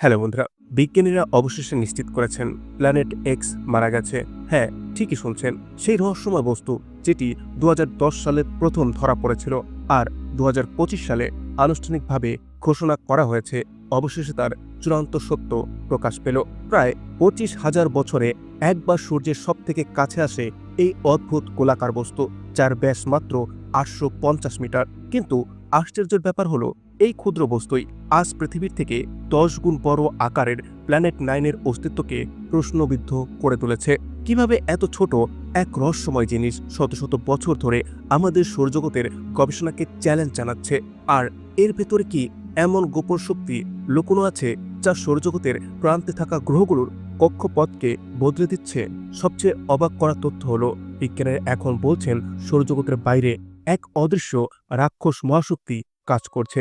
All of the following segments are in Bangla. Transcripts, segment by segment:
হ্যালো বন্ধুরা, বিজ্ঞানীরা অবশেষে নিশ্চিত করেছেন প্ল্যানেট এক্স মারা গেছে। হ্যাঁ ঠিকই শুনছেন, সেই রহস্যময় বস্তু যেটি দু হাজার দশ সালে প্রথম ধরা পড়েছিল আর দু হাজার পঁচিশ সালে আনুষ্ঠানিকভাবে ঘোষণা করা হয়েছে, অবশেষে তার চূড়ান্ত সত্য প্রকাশ পেল। প্রায় পঁচিশ হাজার বছরে একবার সূর্যের সব থেকে কাছে আসে এই অদ্ভুত গোলাকার বস্তু, যার ব্যাস মাত্র আটশো পঞ্চাশ মিটার। কিন্তু আশ্চর্যের ব্যাপার হলো এই ক্ষুদ্র বস্তুই আজ পৃথিবীর থেকে দশ গুণ বড় আকারের প্ল্যানেট নাইনের অস্তিত্বকে প্রশ্নবিদ্ধ করে তুলেছে। কীভাবে এত ছোট এক রহস্যময় জিনিস শত শত বছর ধরে আমাদের সৌরজগতের গবেষণাকে চ্যালেঞ্জ জানাচ্ছে? আর এর ভেতরে কি এমন গোপন শক্তি লুকোনো আছে যা সৌরজগতের প্রান্তে থাকা গ্রহগুলোর কক্ষপথকে বদলে দিচ্ছে? সবচেয়ে অবাক করা তথ্য হল, বিজ্ঞানীরা এখন বলছেন সৌরজগতের বাইরে এক অদৃশ্য রাক্ষস মহাশক্তি কাজ করছে।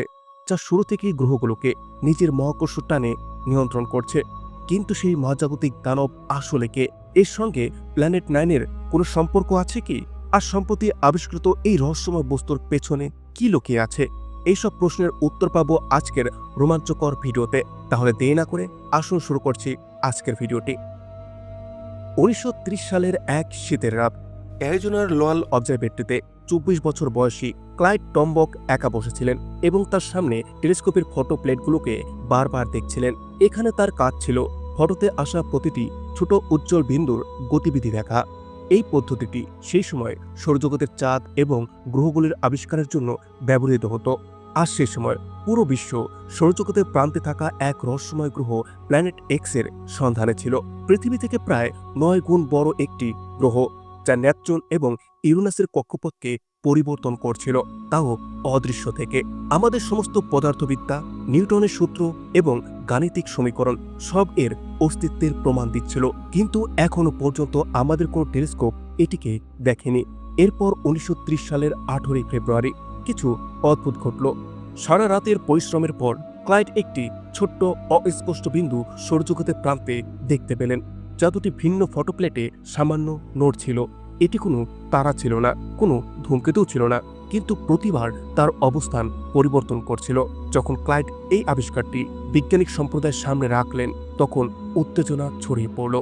যা শুরু থেকেই গ্রহগুলোকে নিজের মহাকর্ষ টানে নিয়ন্ত্রণ করছে। কিন্তু সেই মহাজাগতিক দানব আসলে কে? এর সঙ্গে প্ল্যানেট নাইনের কোনো সম্পর্ক আছে কি? আর সম্প্রতি আবিষ্কৃত এই রহস্যময় বস্তুর পেছনে কি লুকিয়ে আছে? এইসব প্রশ্নের উত্তর পাবো আজকের রোমাঞ্চকর ভিডিওতে। তাহলে দেরি না করে আসুন শুরু করছি আজকের ভিডিওটি। উনিশশো ত্রিশ সালের এক শীতের রাত অ্যারিজোনার লোয়াল অবজারভেটরিতে চব্বিশ বছর বয়সী ক্লাইড টম্বক একা বসেছিলেন এবং তার সামনে টেলিস্কোপের ফটো প্লেটগুলোকে বারবার দেখছিলেন। এখানে তার কাজ ছিল ফটোতে আসা প্রতিটি ছোট উজ্জ্বল বিন্দুর গতিবিধি দেখা। এই পদ্ধতিটি সেই সময় সৌরজগতের চাঁদ এবং গ্রহগুলির আবিষ্কারের জন্য ব্যবহৃত হতো। আর সে সময় পুরো বিশ্ব সৌরজগতের প্রান্তে থাকা এক রহস্যময় গ্রহ প্ল্যানেট এক্সের সন্ধানে ছিল। পৃথিবী থেকে প্রায় নয় গুণ বড় একটি গ্রহ। যা ন্যাপচুন এবং ইউরেনাসের কক্ষপথকে পরিবর্তন করছিল। তাও অদৃশ্য থেকে। আমাদের সমস্ত পদার্থবিদ্যা, নিউটনের সূত্র এবং গাণিতিক সমীকরণ সব এর অস্তিত্বের প্রমাণ দিচ্ছিল। কিন্তু এখনও পর্যন্ত আমাদের কোনো টেলিস্কোপ এটিকে দেখেনি। এরপর উনিশশো ত্রিশ সালের আঠেরোই ফেব্রুয়ারি কিছু অদ্ভুত ঘটল। সারা রাতের পরিশ্রমের পর ক্লাইড একটি ছোট্ট অস্পষ্ট বিন্দু সৌরজগতের প্রান্তে দেখতে পেলেন। যা দুটি ভিন্ন ফটোপ্লেটে সামান্য নোট ছিল। এটি কোনো তারা ছিল না, কোনো ধূমকেতুও ছিল না, কিন্তু প্রতিবার তার অবস্থান পরিবর্তন করছিল। যখন ক্লাইড এই আবিষ্কারটি বৈজ্ঞানিক সম্প্রদায়ের সামনে রাখলেন, তখন উত্তেজনা ছড়িয়ে পড়ল।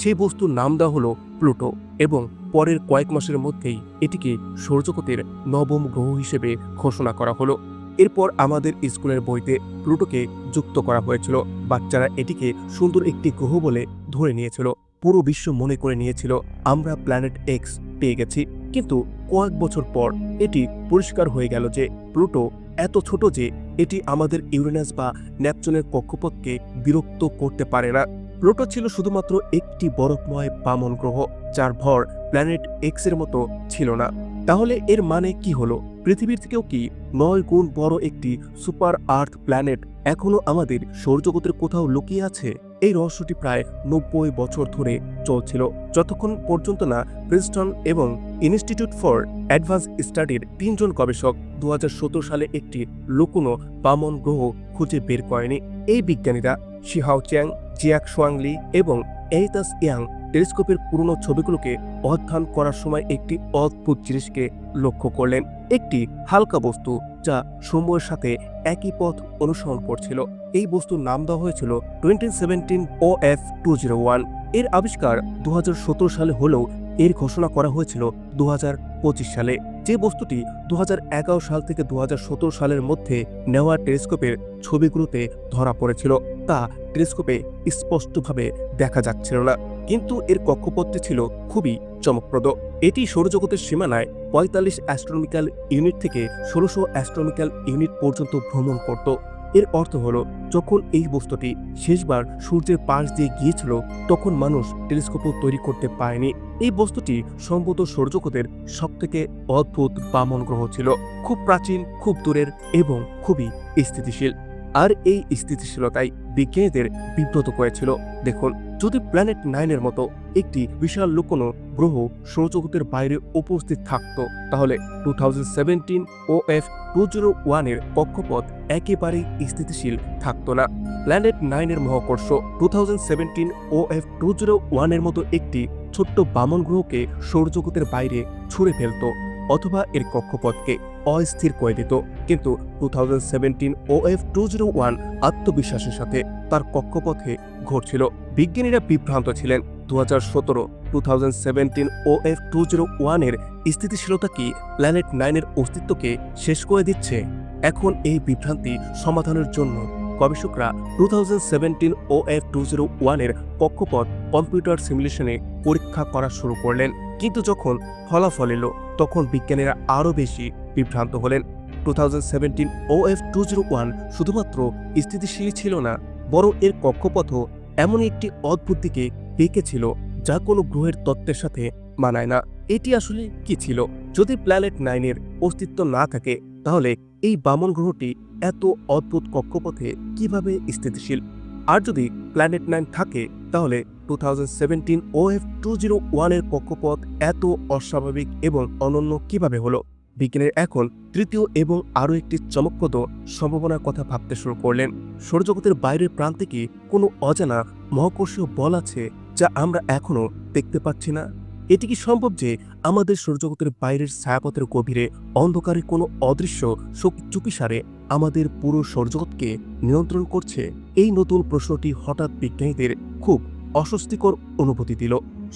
সেই বস্তুর নাম দেওয়া হলো প্লুটো এবং পরের কয়েক মাসের মধ্যেই এটিকে সৌরজগতের নবম গ্রহ হিসেবে ঘোষণা করা হলো। এরপর আমাদের স্কুলের বইতে প্লুটোকে যুক্ত করা হয়েছিল। বাচ্চারা এটিকে সুন্দর একটি গ্রহ বলে ধরে নিয়েছিল, পুরো বিশ্ব মনে করে নিয়েছিল, আমরা প্ল্যানেট এক্স পেয়ে গেছি। কিন্তু কয়েক বছর পর এটি পরিষ্কার হয়ে গেল যে প্লুটো এত ছোট যে এটি আমাদের ইউরেনাস বা ন্যাপচনের কক্ষপথকে বিরক্ত করতে পারে না। প্লুটো ছিল শুধুমাত্র একটি বরফময় বামন গ্রহ, যার ভর প্ল্যানেট এক্সের মতো ছিল না। তাহলে এর মানে কি হলো? পৃথিবীর থেকেও কি নয় গুণ বড় একটি সুপার আর্থ প্ল্যানেট এখনও আমাদের সৌরজগতের কোথাও লুকিয়ে আছে? এই রহস্যটি প্রায় নব্বই বছর ধরে চলছিল। যতক্ষণ পর্যন্ত না প্রিন্সটন এবং ইনস্টিটিউট ফর অ্যাডভান্স স্টাডির তিনজন গবেষক দু হাজার সতেরো সালে একটি লুকোনো বামন গ্রহ খুঁজে বের করেনি। এই বিজ্ঞানীরা শিহাও চ্যাং, জিয়াক সোয়াংলি এবং এইতাস ইয়াং টেলিস্কোপের পুরনো ছবিগুলোকে অধ্যয়ন করার সময় একটি অদ্ভুত জিনিসকে লক্ষ্য করলেন। একটি হালকা বস্তু যা সময়ের সাথে একই পথ অনুসরণ করছিল। এই বস্তুর নাম দেওয়া হয়েছিল twenty seventeen O F two zero ওয়ানের আবিষ্কার দু হাজার সতেরো সালে হলেও এর ঘোষণা করা হয়েছিল দু হাজার পঁচিশ সালে। যে বস্তুটি দু হাজার এগারো সাল থেকে দু হাজার সতেরো সালের মধ্যে নেওয়া টেলিস্কোপের ছবিগুলোতে ধরা পড়েছিল। তা টেলিস্কোপে স্পষ্টভাবে দেখা যাচ্ছিল না। কিন্তু এর কক্ষপথটি ছিল খুবই চমকপ্রদ। এটি সৌরজগতের সীমানায় পঁয়তাল্লিশ অ্যাস্ট্রোনমিক্যাল ইউনিট থেকে ষোলোশো অ্যাস্ট্রোনমিক্যাল ইউনিট পর্যন্ত ভ্রমণ করত। এর অর্থ হলো, যখন এই বস্তুটি শেষবার সূর্যের পাশ দিয়ে গিয়েছিল, তখন মানুষ টেলিস্কোপও তৈরি করতে পারেনি। এই বস্তুটি সম্ভবত সৌরজগতের সবথেকে অদ্ভুত বামন গ্রহ ছিল। খুব প্রাচীন, খুব দূরের এবং খুবই স্থিতিশীল। আর এই স্থিতিশীলতাই বিজ্ঞানীদের বিব্রত করেছিল। দেখুন, যদি প্ল্যানেট নাইনের মতো একটি বিশাল লুকোনো গ্রহ সৌরজগতের বাইরে উপস্থিত থাকতো, তাহলে two thousand seventeen O F two zero ওয়ানের কক্ষপথ একেবারেই স্থিতিশীল থাকতো না। প্ল্যানেট নাইনের মহাকর্ষ two thousand seventeen O F two zero ওয়ানের মতো একটি ছোট্ট বামন গ্রহকে সৌরজগতের বাইরে ছুঁড়ে ফেলতো। অথবা এর কক্ষপথকে অস্থির করে দিত। কিন্তু two thousand seventeen O F two zero one আত্মবিশ্বাসের সাথে তার কক্ষপথে ঘটছিল। বিজ্ঞানীরা বিভ্রান্ত ছিলেন। দু হাজার সতেরো two thousand seventeen O F two zero ওয়ানের স্থিতিশীলতা কি প্ল্যানেট নাইনের অস্তিত্বকে শেষ করে দিচ্ছে? এখন এই বিভ্রান্তি সমাধানের জন্য গবেষকরা two thousand seventeen O F two zero ওয়ানের কক্ষপথ কম্পিউটার সিমুলেশনে পরীক্ষা করা শুরু করলেন। কিন্তু যখন ফলাফল এলো, তখন বিজ্ঞানীরা আরও বেশি বিভ্রান্ত হলেন। Two thousand O F two zero one শুধুমাত্র স্থিতিশীল ছিল না, বরং এর কক্ষপথও এমন একটি অদ্ভুত দিকে বেঁকেছিল যা কোনো গ্রহের তত্ত্বের সাথে মানায় না। এটি আসলে কি ছিল? যদি প্ল্যানেট নাইনের অস্তিত্ব না থাকে তাহলে এই বামন গ্রহটি এত অদ্ভুত কক্ষপথে কীভাবে স্থিতিশীল? আর যদি প্ল্যানেট নাইন থাকে, তাহলে two thousand seventeen O F two zero ওয়ানের কক্ষপথ এত অস্বাভাবিক এবং অনন্য কীভাবে হলো? বিজ্ঞানের এখন তৃতীয় এবং আরও একটি চমকপ্রদ সম্ভাবনার কথা ভাবতে শুরু করলেন। সৌরজগতের বাইরের প্রান্তে কি কোনো অজানা মহাকর্ষীয় বল আছে যা আমরা এখনও দেখতে পাচ্ছি না? এটি কি সম্ভব যে আমাদের সৌরজগতের বাইরের ছায়াপথের গভীরে অন্ধকারে কোনো অদৃশ্য শক্তি চুপিসারে আমাদের পুরো সৌরজগৎকে নিয়ন্ত্রণ করছে। এই নতুন প্রশ্নটি হঠাৎ বিজ্ঞানীদের খুব অস্বস্তিকর অনুভূতি দিল।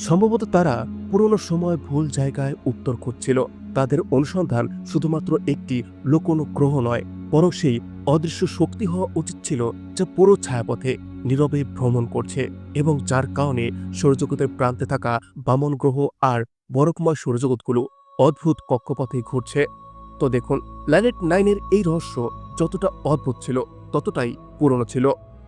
সম্ভবত তারা পুরনো সময় ভুল জায়গায় উত্তর খুঁজছিল। তাদের অনুসন্ধান শুধুমাত্র একটি লোকনো গ্রহ নয়, বরং সেই অদৃশ্য শক্তি হওয়া উচিত ছিল যা পুরো ছায়াপথে নীরবে ভ্রমণ করছে এবং যার কারণে সৌরজগতের প্রান্তে থাকা বামন গ্রহ আর বরকময় সৌরজগৎগুলো অদ্ভুত কক্ষপথে ঘুরছে। তো দেখুন প্ল্যানেট নাইনের এই রহস্য যতটা অদ্ভুত ছিল, ততটাই পুরনো ছিল।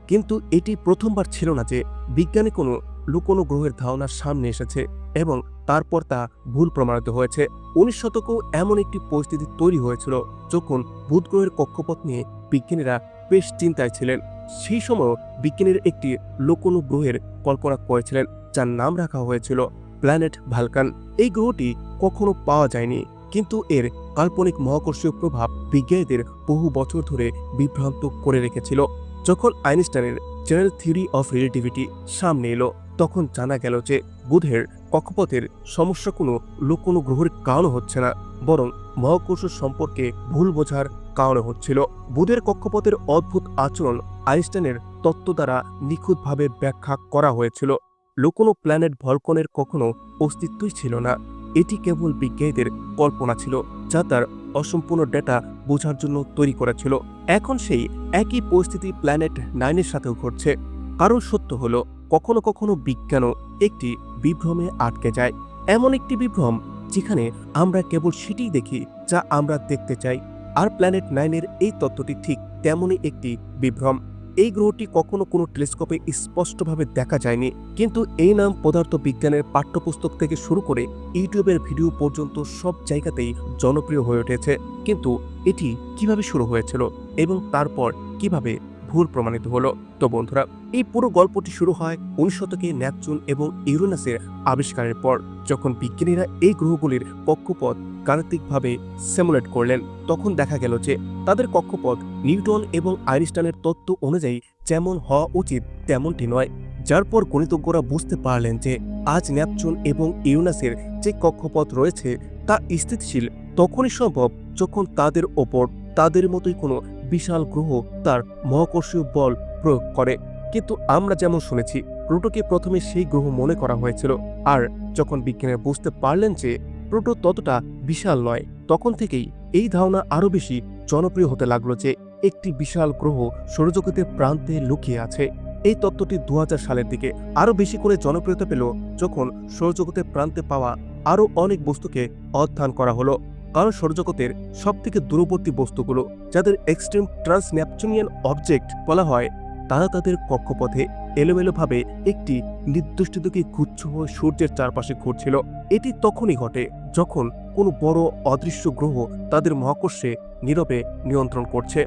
কিন্তু এটি প্রথমবার ছিল না যে বিজ্ঞানী কোনো লুকোনো গ্রহের ধারণার সামনে এসেছে এবং তারপর তা ভুল প্রমাণিত হয়েছে। উনিশ শতকেও এমন একটি পরিস্থিতি তৈরি হয়েছিল যখন বুধ গ্রহের কক্ষপথ নিয়ে বিজ্ঞানীরা বেশ চিন্তায় ছিলেন। সেই সময় বিজ্ঞানীর একটি লোকোনো গ্রহের কল্পনা করেছিলেন, যার নাম রাখা হয়েছিল প্ল্যানেট ভালকান এই গ্রহটি কখনো পাওয়া যায়নি। কিন্তু এর কাল্পনিক মহাকর্ষীয় প্রভাব বিজ্ঞানীদের বহু বছর ধরে বিভ্রান্ত করে রেখেছিল। যখন আইনস্টাইনের জেনারেল থিওরি অফ রিলেটিভিটি সামনে এলো, তখন জানা গেল যে বুধের কক্ষপথের সমস্যা কোনো লোকোনো গ্রহের কারণ হচ্ছে না, বরং মহাকর্ষ সম্পর্কে ভুল বোঝার কারণে হচ্ছিল। বুধের কক্ষপথের অদ্ভুত আচরণ আইনস্টাইনের তত্ত্ব দ্বারা নিখুঁতভাবে ব্যাখ্যা করা হয়েছিল। লোকোনো প্ল্যানেট ভলকনের কখনো অস্তিত্বই ছিল না। এটি কেবল বিজ্ঞানীদের কল্পনা ছিল, যা তার অসম্পূর্ণ ডেটা বোঝার জন্য তৈরি করেছিল। এখন সেই একই পরিস্থিতি প্ল্যানেট নাইনের সাথেও ঘটছে। কারণ সত্য হলো, কখনো কখনো বিজ্ঞানও একটি বিভ্রমে আটকে যায়। এমন একটি বিভ্রম, যেখানে আমরা কেবল সেটিই দেখি, যা আমরা দেখতে চাই। আর প্ল্যানেট নাইনের এই তত্ত্বটি ঠিক তেমনই একটি বিভ্রম। এই গ্রহটি কখনো কোনো টেলিস্কোপে স্পষ্টভাবে দেখা যায়নি, কিন্তু এই নাম পদার্থ বিজ্ঞানের পাঠ্যপুস্তক থেকে শুরু করে ইউটিউবের ভিডিও পর্যন্ত সব জায়গাতেই জনপ্রিয় হয়ে উঠেছে। কিন্তু এটি কীভাবে শুরু হয়েছিল এবং তারপর কীভাবে ভুল প্রমাণিত হলো। তো বন্ধুরা, এই পুরো গল্পটি শুরু হয় উনিশ শতকে ন্যাপচুন এবং ইউরেনাসের আবিষ্কারের পর। যখন বিজ্ঞানীরা এই গ্রহগুলির কক্ষপথ গাণিতিকভাবে সিমুলেট করলেন, তখন দেখা গেল যে তাদের কক্ষপথ নিউটন এবং আইনস্টাইনের তত্ত্ব অনুযায়ী যেমন হওয়া উচিত তেমনটি নয়। যার পর গণিতজ্ঞরা বুঝতে পারলেন যে আজ ন্যাপচুন এবং ইউনাসের যে কক্ষপথ রয়েছে তা স্থিতিশীল, তখনই সম্ভব যখন তাদের ওপর, তাদের মতোই কোনো বিশাল গ্রহ তার মহাকর্ষীয় বল প্রয়োগ করে। কিন্তু আমরা যেমন শুনেছি, প্রোটোকে প্রথমে সেই গ্রহ মনে করা হয়েছিল। আর যখন বিজ্ঞানীরা বুঝতে পারলেন যে প্রোটো ততটা বিশাল নয়, তখন থেকেই এই ধারণা আরও বেশি জনপ্রিয় হতে লাগল যে একটি বিশাল গ্রহ সৌরজগতের প্রান্তে লুকিয়ে আছে। এই তত্ত্বটি দু হাজার সালের দিকে আরও বেশি করে জনপ্রিয়তা পেল যখন সৌরজগতের প্রান্তে পাওয়া আরও অনেক বস্তুকে অধ্যয়ন করা হলো। কারণ সৌরজগতের সবথেকে দূরবর্তী বস্তুগুলো যাদের এক্সট্রিম ট্রান্স ন্যাপচুনিয়ান অবজেক্ট বলা হয়, তারা তাদের কক্ষপথে এলোমেলোভাবে একটি নির্দিষ্ট দিকে গুচ্ছ হয়ে সূর্যের চারপাশে ঘুরছিল। এটি তখনই ঘটে যখন কোনো বড় অদৃশ্য গ্রহ তাদের মহাকর্ষে নীরবে নিয়ন্ত্রণ করছে।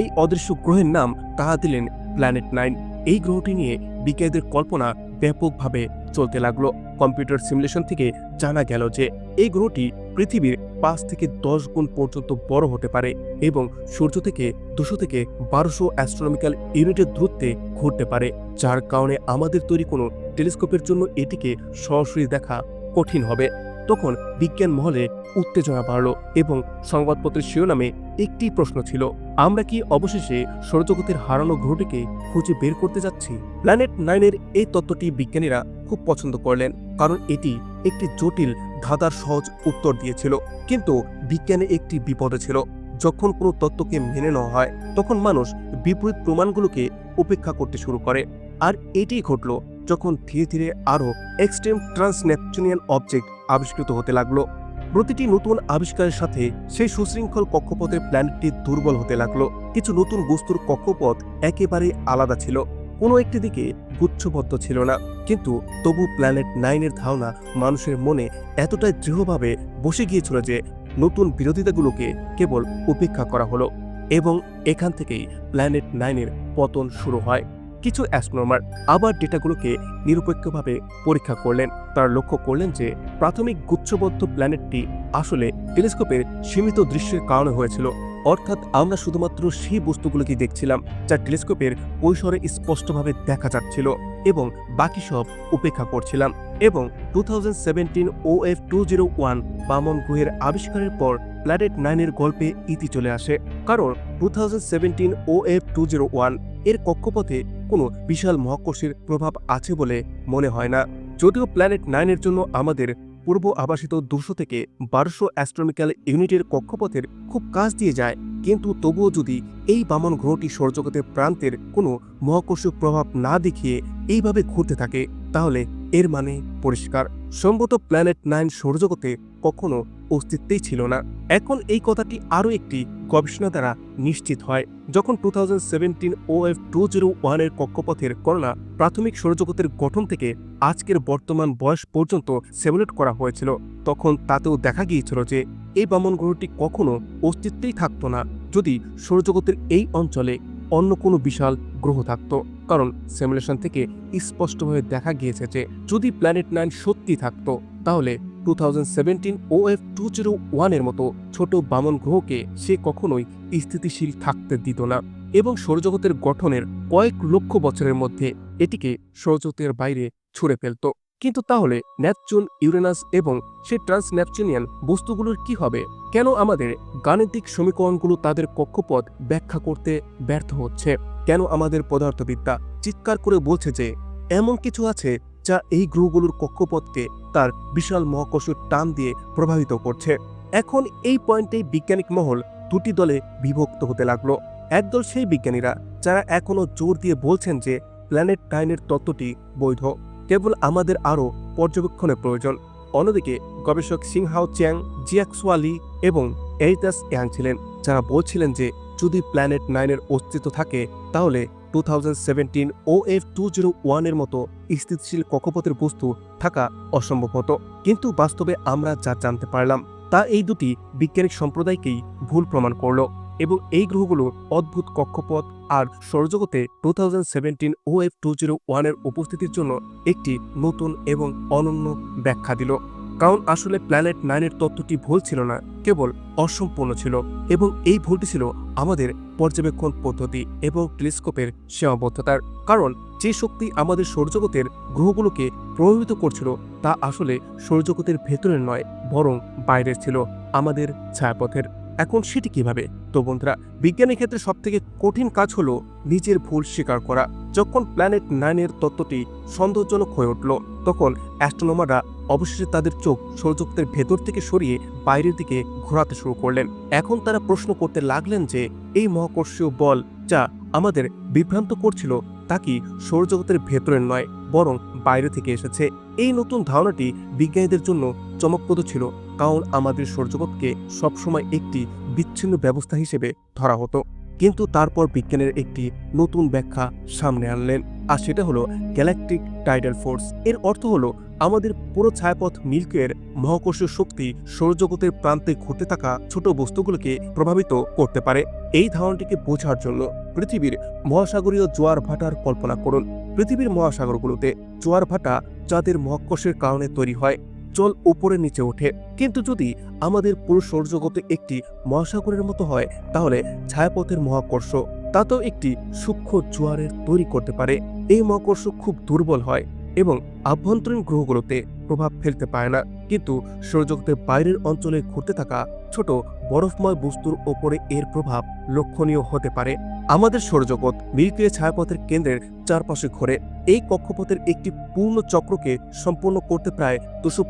এই অদৃশ্য গ্রহের নাম তাহা দিলেন প্ল্যানেট নাইন এই গ্রহটি নিয়ে বিজ্ঞানীদের কল্পনা ব্যাপকভাবে চলতে লাগল। কম্পিউটার সিমুলেশন থেকে জানা গেল যে, এই গ্রহটি পৃথিবীর পাঁচ থেকে দশ গুণ পর্যন্ত বড় হতে পারে এবং সূর্য থেকে দুশো থেকে বারোশো অ্যাস্ট্রোনমিক্যাল ইউনিটের দূরত্বে ঘুরতে পারে, যার কারণে আমাদের তৈরি কোনো টেলিস্কোপের জন্য এটিকে সরাসরি দেখা কঠিন হবে। তখন বিজ্ঞান মহলে উত্তেজনা বাড়ল এবং সংবাদপত্রের শিরোনামে একটি প্রশ্ন ছিল, আমরা কি অবশেষে সৌরজগতের হারানো গ্রহটিকে খুঁজে বের করতে যাচ্ছি? প্ল্যানেট নাইনের এই তত্ত্বটি বিজ্ঞানীরা খুব পছন্দ করলেন, কারণ এটি একটি জটিল ধাঁধার সহজ উত্তর দিয়েছিল, কিন্তু বিজ্ঞানে একটি বিপদে ছিল। যখন কোনো তত্ত্বকে মেনে নেওয়া হয়, তখন মানুষ বিপরীত প্রমাণগুলোকে উপেক্ষা করতে শুরু করে। আর এটিই ঘটল যখন ধীরে ধীরে আরও এক্সট্রিম ট্রান্সনেপচুনিয়ান অবজেক্ট আবিষ্কৃত হতে লাগল। প্রতিটি নতুন আবিষ্কারের সাথে সেই সুশৃঙ্খল কক্ষপথের প্ল্যানেটটি দুর্বল হতে লাগল। কিছু নতুন বস্তুর কক্ষপথ একেবারে আলাদা ছিল। কোনো একটি দিকে গুচ্ছবদ্ধ ছিল না। কিন্তু তবু প্ল্যানেট নাইনের ধারণা মানুষের মনে এতটাই দৃঢ়ভাবে বসে গিয়েছিল যে নতুন বিরোধিতাগুলোকে কেবল উপেক্ষা করা হলো এবং এখান থেকেই প্ল্যানেট নাইনের পতন শুরু হয়। কিছু অ্যাস্ট্রোনমার আবার ডেটাগুলোকে নিরপেক্ষভাবে পরীক্ষা করলেন। তার লক্ষ্য করলেন যে, প্রাথমিক গুচ্ছবদ্ধ প্ল্যানেটটি আসলে টেলিস্কোপের সীমিত দৃশ্যের কারণে হয়েছিল। অর্থাৎ আমরা শুধুমাত্র সেই বস্তুগুলোকে দেখছিলাম যা টেলিস্কোপের পরিসরে স্পষ্টভাবে দেখা যাচ্ছিল এবং বাকি সব উপেক্ষা করছিলাম এবং two thousand seventeen O F two zero one বামন গ্রহের আবিষ্কারের পর প্ল্যানেট নাইনের গল্পে ইতি চলে আসে। কারণ two thousand seventeen O F two zero ওয়ানের কক্ষপথে কোনো বিশাল মহাকর্ষের প্রভাব আছে বলে মনে হয় না। যদিও প্ল্যানেট নাইনের জন্য আমাদের পূর্ব আবাসিত দুশো থেকে বারোশো অ্যাস্ট্রোমিক্যাল ইউনিটের কক্ষপথের খুব কাজ দিয়ে যায়, কিন্তু তবুও যদি এই বামন গ্রহটি সৌরজগতের প্রান্তের কোনো মহাকর্ষীয় প্রভাব না দেখিয়ে এইভাবে ঘুরতে থাকে তাহলে এর মানে পরিষ্কার। সম্ভবত প্ল্যানেট নাইন সৌরজগতে কখনো অস্তিত্বেই ছিল না। এখন এই কথাটি আরও একটি গবেষণা দ্বারা নিশ্চিত হয়। যখন two thousand seventeen O F two zero ওয়ানের কক্ষপথের গণনা প্রাথমিক সৌরজগতের গঠন থেকে আজকের বর্তমান বয়স পর্যন্ত সেমুলেট করা হয়েছিল, তখন তাতেও দেখা গিয়েছিল যে এই বামন গ্রহটি কখনো অস্তিত্বেই থাকতো না। যদি সৌরজগতের এই অঞ্চলে অন্য কোনো বিশাল গ্রহ থাকত। কারণ সিমুলেশন থেকে স্পষ্টভাবে দেখা গিয়েছে যে, যদি প্ল্যানেট নাইন সত্যি থাকতো, তাহলে two thousand seventeen O F two zero ওয়ানের মতো ছোট বামন গ্রহকে সে কখনোই স্থিতিশীল থাকতে দিত না। এবং সৌরজগতের গঠনের কয়েক লক্ষ বছরের মধ্যে এটিকে সৌরজগতের বাইরে ছুঁড়ে ফেলত। কিন্তু তাহলে ন্যাপচুন ইউরেনাস এবং সেই ট্রান্সন্যাপচুনিয়ান বস্তুগুলোর কি হবে? কেন আমাদের গাণিতিক সমীকরণগুলো তাদের কক্ষপথ ব্যাখ্যা করতে ব্যর্থ হচ্ছে? কেন আমাদের পদার্থবিদ্যা চিৎকার করে বলছে যে এমন কিছু আছে যা এই গ্রহগুলোর কক্ষপথকে তার বিশাল মহাকর্ষ টান দিয়ে প্রভাবিত করছে? এখন এই পয়েন্টেই বিজ্ঞানিক মহল দুটি দলে বিভক্ত হতে লাগল। একদল সেই বিজ্ঞানীরা যারা এখনও জোর দিয়ে বলছেন যে প্ল্যানেট টাইনের তত্ত্বটি বৈধ। কেবল আমাদের আরও পর্যবেক্ষণের প্রয়োজন। অন্যদিকে, গবেষক সিংহাও চ্যাং জিয়াক্সওয়ালি এবং এইতাস ইয়াং ছিলেন, যারা বলছিলেন যে যদি প্ল্যানেট নাইনের অস্তিত্ব থাকে, তাহলে two thousand seventeen O F two zero ওয়ানের মতো স্থিতিশীল কক্ষপথের বস্তু থাকা অসম্ভব হতো। কিন্তু বাস্তবে আমরা যা জানতে পারলাম, তা এই দুটি বিজ্ঞানিক সম্প্রদায়কেই ভুল প্রমাণ করল। এবং এই গ্রহগুলোর অদ্ভুত কক্ষপথ আর সৌরজগতে two thousand seventeen O F two zero ওয়ানের উপস্থিতির জন্য একটি নতুন এবং অনন্য ব্যাখ্যা দিল। কারণ আসলে প্ল্যানেট নাইনের তত্ত্বটি ভুল ছিল না, কেবল অসম্পূর্ণ ছিল এবং এই ভুলটি ছিল আমাদের পর্যবেক্ষণ পদ্ধতি এবং টেলিস্কোপের সীমাবদ্ধতার। কারণ যে শক্তি আমাদের সৌরজগতের গ্রহগুলোকে প্রভাবিত করছিল তা আসলে সৌরজগতের ভেতরের নয়, বরং বাইরের ছিল আমাদের ছায়াপথের। এখন সেটি কীভাবে? তো বন্ধুরা, বিজ্ঞানের ক্ষেত্রে সবথেকে কঠিন কাজ হলো নিজের ভুল স্বীকার করা। যখন প্ল্যানেট নাইনের তত্ত্বটি সন্দেহজনক হয়ে উঠল, তখন অ্যাস্ট্রোনমাররা অবশেষে তাদের চোখ সৌরজগতের ভেতর থেকে সরিয়ে বাইরের দিকে ঘোরাতে শুরু করলেন। এখন তারা প্রশ্ন করতে লাগলেন যে, এই মহাকর্ষীয় বল যা আমাদের বিভ্রান্ত করছিল, তা কি সৌরজগতের ভেতরের নয়, বরং বাইরে থেকে এসেছে? এই নতুন ধারণাটি বিজ্ঞানীদের জন্য চমকপ্রদ ছিল। কারণ আমাদের সৌরজগৎকে সবসময় একটি বিচ্ছিন্ন ব্যবস্থা হিসেবে ধরা হতো। কিন্তু তারপর বিজ্ঞানের একটি নতুন ব্যাখ্যা সামনে আনলেন, আর সেটা হলো গ্যালাকটিক টাইডাল ফোর্স। এর অর্থ হলো আমাদের পুরো ছায়াপথ মিল্কের মহাকর্ষীয় শক্তি সৌরজগতের প্রান্তে ঘটে থাকা ছোট বস্তুগুলোকে প্রভাবিত করতে পারে। এই ধারণাটিকে বোঝার জন্য পৃথিবীর মহাসাগরীয় জোয়ার ভাটার কল্পনা করুন। পৃথিবীর মহাসাগরগুলোতে জোয়ার ভাটা যাদের মহাকর্ষের কারণে তৈরি হয়। জল উপরে নিচে ওঠে। কিন্তু যদি আমাদের পুরো সৌরজগতে একটি মহাসাগরের মতো হয়, তাহলে ছায়াপথের মহাকর্ষ তা তো একটি সূক্ষ্ম জোয়ারের তৈরি করতে পারে। এই মহাকর্ষ খুব দুর্বল হয়। এবং আভ্যন্তরীণ গ্রহগুলোতে প্রভাব ফেলতে পারে না। কিন্তু সৌরজগতের বাইরের অঞ্চলে ঘুরতে থাকা ছোট বরফময় বস্তুর ওপরে এর প্রভাব লক্ষণীয় হতে পারে। আমাদের সৌরজগৎ মিল্কিওয়ে ছায়াপথের কেন্দ্রের চারপাশে ঘোরে। এই কক্ষপথের একটি পূর্ণ চক্রকে সম্পূর্ণ করতে প্রায় দুশো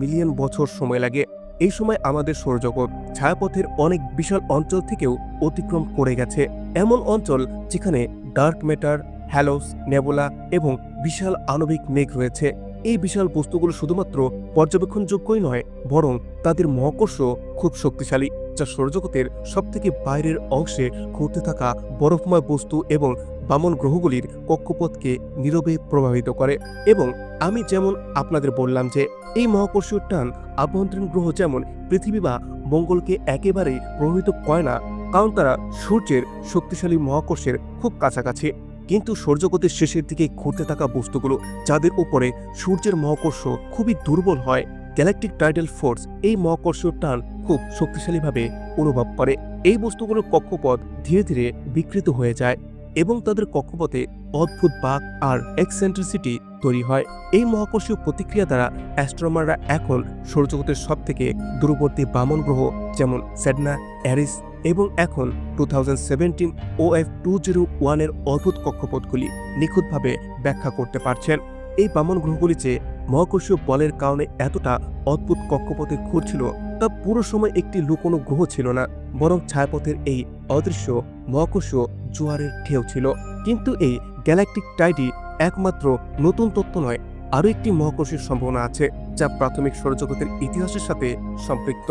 মিলিয়ন বছর সময় লাগে। এই সময় আমাদের সৌরজগৎ ছায়াপথের অনেক বিশাল অঞ্চল থেকেও অতিক্রম করে গেছে। এমন অঞ্চল যেখানে ডার্ক ম্যাটার হ্যালোস, নেবুলা এবং বিশাল আণবিক মেঘ রয়েছে। এই বিশাল বস্তুগুলো শুধুমাত্র পর্যবেক্ষণযোগ্যই নয়, বরং তাদের মহাকর্ষ খুব শক্তিশালী, যা সৌরজগতের সবথেকে বাইরের অংশে ঘুরতে থাকা বরফময় বস্তু এবং বামন গ্রহগুলির কক্ষপথকে নীরবে প্রভাবিত করে। এবং আমি যেমন আপনাদের বললাম যে, এই মহাকর্ষীয় টান আভ্যন্তরীণ গ্রহ যেমন পৃথিবী বা মঙ্গলকে একেবারেই প্রভাবিত করে না, কারণ তারা সূর্যের শক্তিশালী মহাকর্ষের খুব কাছাকাছি। কিন্তু সৌরজগতের শেষের দিকে ঘুরতে থাকা বস্তুগুলো যাদের উপরে সূর্যের মহাকর্ষ খুবই দুর্বল হয় গ্যালাকটিক টাইডাল ফোর্স এই মহাকর্ষ টান খুব শক্তিশালীভাবে অনুভব করে। এই বস্তুগুলোর কক্ষপথ ধীরে ধীরে বিকৃত হয়ে যায় এবং তাদের কক্ষপথে অদ্ভুত বাঁক আর এক্সেন্ট্রিসিটি তৈরি হয়। এই মহাকর্ষীয় প্রতিক্রিয়া দ্বারা অ্যাস্ট্রোমাররা এখন সৌরজগতের সবথেকে দূরবর্তী বামন গ্রহ যেমন স্যাডনা অ্যারিস এবং এখন two thousand seventeen O F two zero ওয়ানের অদ্ভুত কক্ষপথগুলি নিখুঁতভাবে ব্যাখ্যা করতে পারছেন। এই বামন গ্রহগুলি যে মহাকর্ষীয় বলের কারণে এতটা অদ্ভুত কক্ষপথে ঘুরছিল তা পুরো সময় একটি লুকোনো গ্রহ ছিল না, বরং ছায়াপথের এই অদৃশ্য মহাকর্ষীয় জোয়ারের ঢেউ ছিল। কিন্তু এই গ্যালাকটিক টাইডি একমাত্র নতুন তত্ত্ব নয় আরও একটি মহাকর্ষের সম্ভাবনা আছে, যা প্রাথমিক সৌরজগতের ইতিহাসের সাথে সম্পৃক্ত।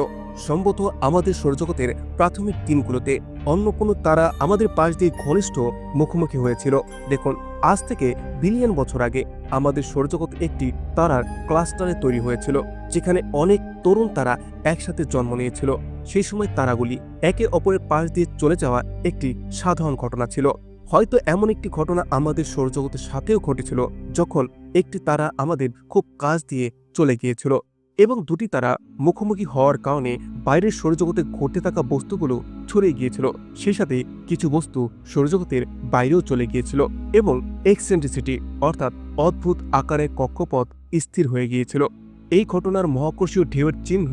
সম্ভবত আমাদের সৌরজগতের প্রাথমিক দিনগুলোতে অন্য কোনো তারা আমাদের পাশ দিয়ে ঘনিষ্ঠ মুখোমুখি হয়েছিল। দেখুন, আজ থেকে বিলিয়ন বছর আগে আমাদের সৌরজগৎ একটি তারার ক্লাস্টারে তৈরি হয়েছিল, যেখানে অনেক তরুণ তারা একসাথে জন্ম নিয়েছিল। সেই সময় তারাগুলি একে অপরের পাশ দিয়ে চলে যাওয়া একটি সাধারণ ঘটনা ছিল। হয়তো এমন একটি ঘটনা আমাদের সৌরজগতের সাথেও ঘটেছিল, যখন একটি তারা আমাদের খুব কাছ দিয়ে চলে গিয়েছিল এবং দুটি তারা মুখোমুখি হওয়ার কারণে বাইরের সৌরজগতে ঘটতে থাকা বস্তুগুলো ছড়িয়ে গিয়েছিল। সেই সাথে কিছু বস্তু সৌরজগতের বাইরেও চলে গিয়েছিল এবং এক্সেন্ট্রিসিটি অর্থাৎ অদ্ভুত আকারে কক্ষপথ স্থির হয়ে গিয়েছিল। এই ঘটনার মহাকর্ষীয় ঢেউয়ের চিহ্ন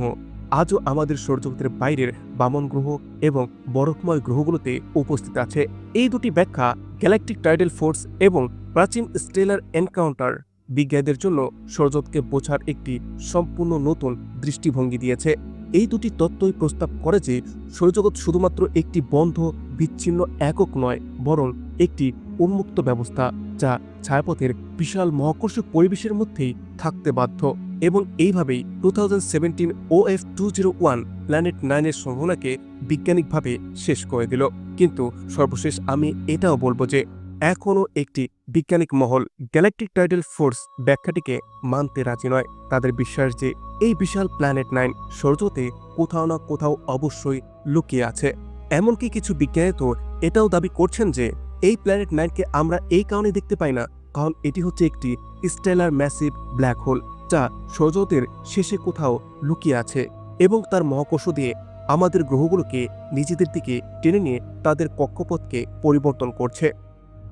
আজও আমাদের সৌরজগতের বাইরের বামন গ্রহ এবং বরফময় গ্রহগুলোতে উপস্থিত আছে এই দুটি ব্যাখ্যা গ্যালাকটিক টাইডাল ফোর্স এবং প্রাচীন স্টেলার এনকাউন্টার বিজ্ঞানীদের জন্য সৌরজগৎকে বোঝার একটি সম্পূর্ণ নতুন দৃষ্টিভঙ্গি দিয়েছে। এই দুটি তত্ত্বই প্রস্তাব করে যে সৌরজগৎ শুধুমাত্র একটি বন্ধ, বিচ্ছিন্ন একক নয়, বরং একটি উন্মুক্ত ব্যবস্থা যা ছায়াপথের বিশাল মহাকর্ষ পরিবেশের মধ্যেই থাকতে বাধ্য। এবং এইভাবেই two thousand seventeen O F two zero one planet নাইনের সম্ভাবনাকে বিজ্ঞানিকভাবে শেষ করে দিল। কিন্তু সর্বশেষ আমি এটাও বলব যে এখনও একটি বিজ্ঞানিক মহল গ্যালাকটিক টাইডাল ফোর্স ব্যাখ্যাটিকে মানতে রাজি নয়। তাদের বিশ্বাস যে, এই বিশাল প্ল্যানেট নাইন সৌরজতে কোথাও না কোথাও অবশ্যই লুকিয়ে আছে। এমনকি কিছু বিজ্ঞানী তো এটাও দাবি করছেন যে, এই প্ল্যানেট নাইনকে আমরা এই কারণে দেখতে পাই না, কারণ এটি হচ্ছে একটি স্টেলার ম্যাসিভ ব্ল্যাক হোল যা সৌরজগতের শেষে কোথাও লুকিয়ে আছে এবং তার মহাকর্ষ দিয়ে আমাদের গ্রহগুলোকে নিজেদের দিকে টেনে নিয়ে তাদের কক্ষপথকে পরিবর্তন করছে।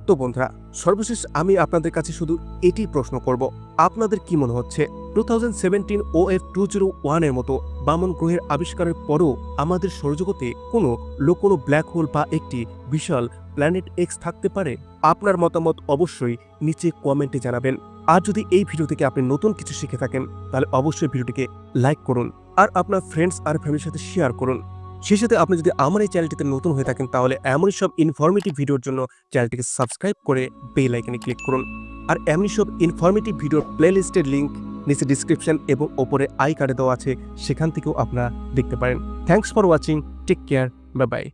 তো বন্ধুরা, সর্বশেষ আমি আপনাদের কাছে শুধু এটি প্রশ্ন করব, আপনাদের কি মনে হচ্ছে? Two thousand seventeen O F two zero ওয়ানের মতো বামন গ্রহের আবিষ্কারের পরও আমাদের সৌরজগতে কোনো লোকোনো ব্ল্যাক হোল বা একটি বিশাল প্ল্যানেট এক্স থাকতে পারে? আপনার মতামত অবশ্যই নিচে কমেন্টে জানাবেন। আর যদি এই ভিডিও থেকে আপনি নতুন কিছু শিখে থাকেন, তাহলে অবশ্যই ভিডিওটিকে লাইক করুন আর আপনার ফ্রেন্ডস আর ফ্যামিলির সাথে শেয়ার করুন। সেই সাথে আপনি যদি আমার এই চ্যানেলটিতে নতুন হয়ে থাকেন, তাহলে এমনই সব ইনফরমেটিভ ভিডিওর জন্য চ্যানেলটিকে সাবস্ক্রাইব করে বেল আইকনে ক্লিক করুন। আর এমনি সব ইনফরমেটিভ ভিডিওর প্লেলিস্টের লিঙ্ক নিচে ডিসক্রিপশন এবং ওপরে আই কার্ডে দেওয়া আছে, সেখান থেকেও আপনারা দেখতে পারেন। Thanks for watching take care bye bye